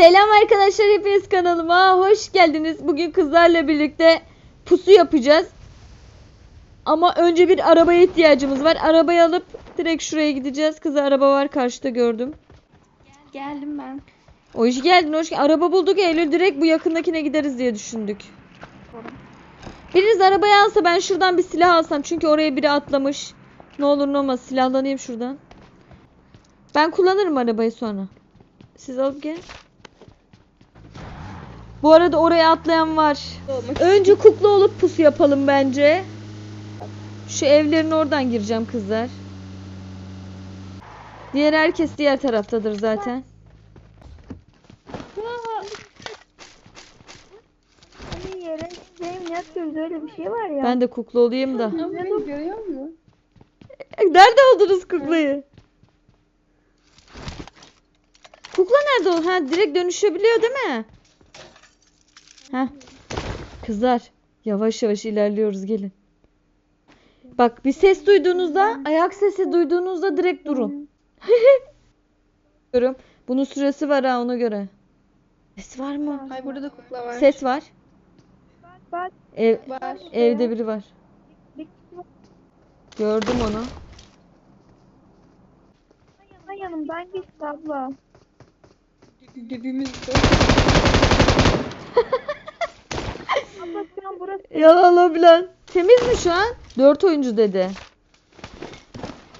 Selam arkadaşlar hepiniz kanalıma hoş geldiniz. Bugün kızlarla birlikte pusu yapacağız. Ama önce bir arabaya ihtiyacımız var. Arabayı alıp direkt şuraya gideceğiz. Kızı araba var karşıda gördüm. Geldim ben. Hoş geldin hoş geldin. Araba bulduk Eylül direkt bu yakındakine gideriz diye düşündük. Biriniz arabayı alsa ben şuradan bir silah alsam. Çünkü oraya biri atlamış. Ne olur ne olmaz silahlanayım şuradan. Ben kullanırım arabayı sonra. Siz alıp gelin. Bu arada oraya atlayan var. Önce kukla olup pusu yapalım bence. Şu evlerin oradan gireceğim kızlar. Diğer herkes diğer taraftadır zaten. Ben de kukla olayım da. Nerede oldunuz kuklayı? Kukla nerede o? Ha direkt dönüşebiliyor değil mi? Ha. Kızlar yavaş yavaş ilerliyoruz gelin. Bak bir ses duyduğunuzda, ayak sesi duyduğunuzda direkt durun. Bunun süresi var ha ona göre. Ses var mı? Ay burada da kukla var. Ses var. Bak Ev, var. evde biri var. Gördüm onu. Yanımdan geçti abla. Dibimizde. abla şu an burası Yalan bilen. Temiz mi şu an? 4 oyuncu dedi.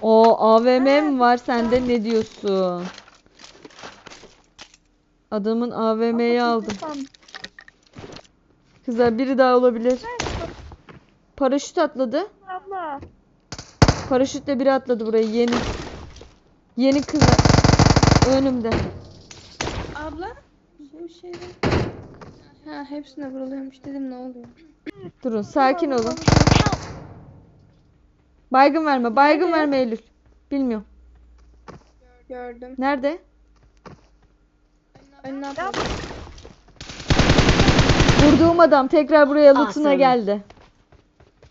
O AVM mi var sende ne diyorsun? Adamın AVM'yi aldım. Kızlar biri daha olabilir. Paraşüt atladı. Abla. Paraşütle biri atladı buraya yeni. Yeni kız önümde. Abla. Bu şey. Ha hepsine vuruluyormuş dedim ne oluyor? Durun sakin olun. Baygın verme baygın verme Eylül. Bilmiyorum. Gördüm. Nerede? Ay ne yapayım? Vurduğum adam tekrar buraya lootuna Awesome. geldi.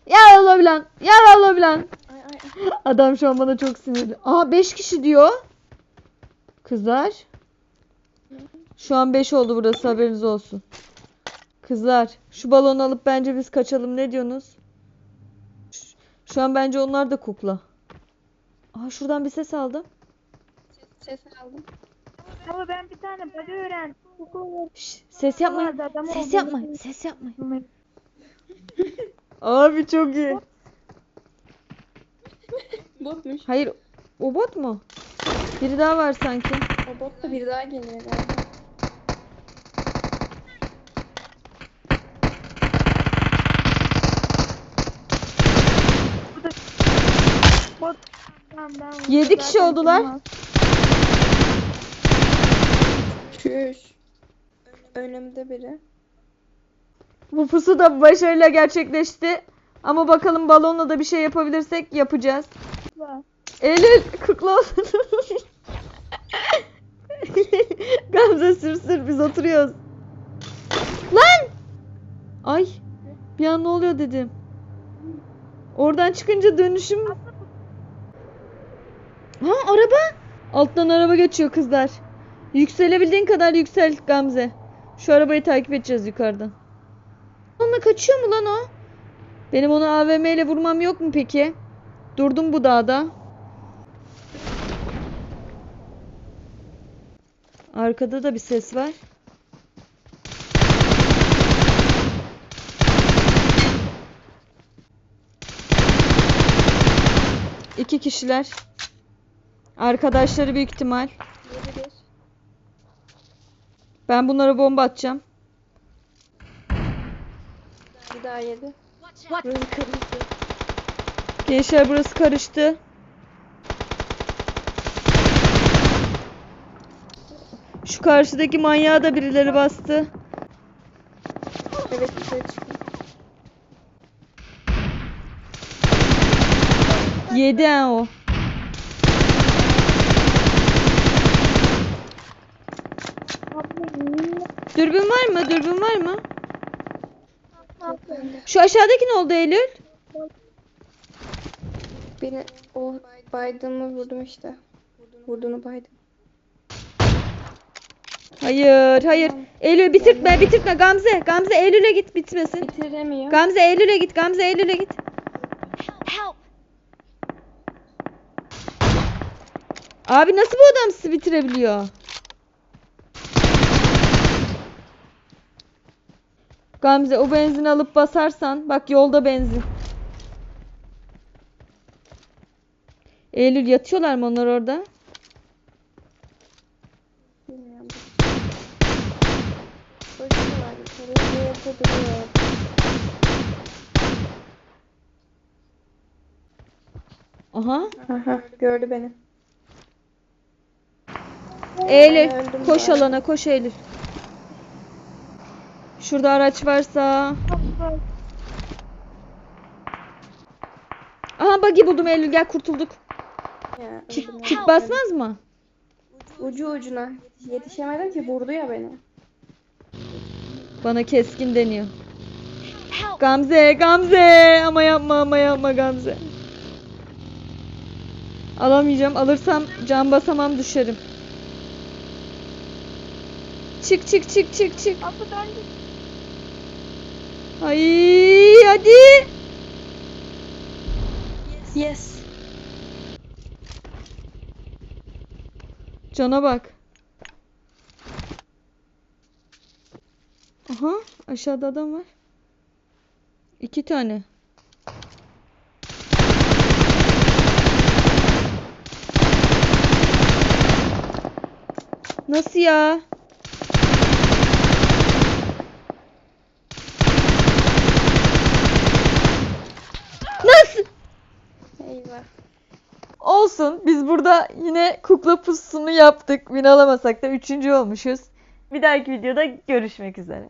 Ya Allah bilen. Ya Allah bilen. Ay ay ay. Adam şu an bana çok sinirli. Aa 5 kişi diyor. Kızlar. Şu an 5 oldu burası haberiniz olsun. Kızlar şu balonu alıp bence biz kaçalım ne diyorsunuz? Şu an bence onlar da kukla. Aa şuradan bir ses aldım. Ses aldım. Ama ben bir tane body öğrendim. Şş, ses yapmayın. Ses yapmayın. Ses yapmayın. Abi çok iyi. Botmuş. Hayır o bot mu? Biri daha var sanki. O bot da bir daha geliyor galiba. Tamam, ben Yedi kişi oldular. Çüş. Önümde biri. Bu pusu da başarıyla gerçekleşti. Ama bakalım balonla da bir şey yapabilirsek yapacağız. Eylül kukla olsun. Gamze sür sür biz oturuyoruz. Lan! Ay bir an ne oluyor dedim. Oradan çıkınca dönüşüm. Ha araba. Alttan araba geçiyor kızlar. Yükselebildiğin kadar yüksel Gamze. Şu arabayı takip edeceğiz yukarıdan. Onunla kaçıyor mu lan o? Benim onu AVM ile vurmam yok mu peki? Durdum bu dağda. Arkada da bir ses var. İki kişiler. Arkadaşları büyük ihtimal. Yedi. Ben bunlara bomba atacağım. Bir daha yedi. Burası kırmızı. Gençler burası karıştı. Şu karşıdaki manyağı da birileri bastı. Evet dışarı çıktım. Yedi ha o. abla, yemin Dürbün var mı? Dürbün var mı? Şu aşağıdaki ne oldu Eylül? Beni o baydığımı vurdum işte. Vurduğunu baydım. Hayır hayır. Eylül bitirtme bitirtme Gamze. Gamze Eylül'e git bitmesin. Bitiremiyor. Gamze Eylül'e git. Gamze Eylül'e git. Abi nasıl bu adam sizi bitirebiliyor? Gamze o benzin alıp basarsan bak yolda benzin. Eylül yatıyorlar mı onlar orada? Bilmiyorum. Koşuyorlar yukarı. Aha. Aha gördü beni. Eylül koş alana koş Eylül. Şurada araç varsa. Aha buggy buldum Eylül gel kurtulduk. Ya, ya. basmaz mı? Ucu ucuna. Yetişemedim ki vurdu ya beni. Bana keskin deniyor. Gamze, Gamze. Ama yapma, ama yapma Gamze. Alamayacağım. Alırsam can basamam düşerim. Çık çık çık çık çık. Döndü. Ay hadi. Yes. Cana bak. Aha aşağıda adam var. İki tane. Nasıl ya? Olsun. Biz burada yine kukla pusunu yaptık. Win alamasak da üçüncü olmuşuz. Bir dahaki videoda görüşmek üzere.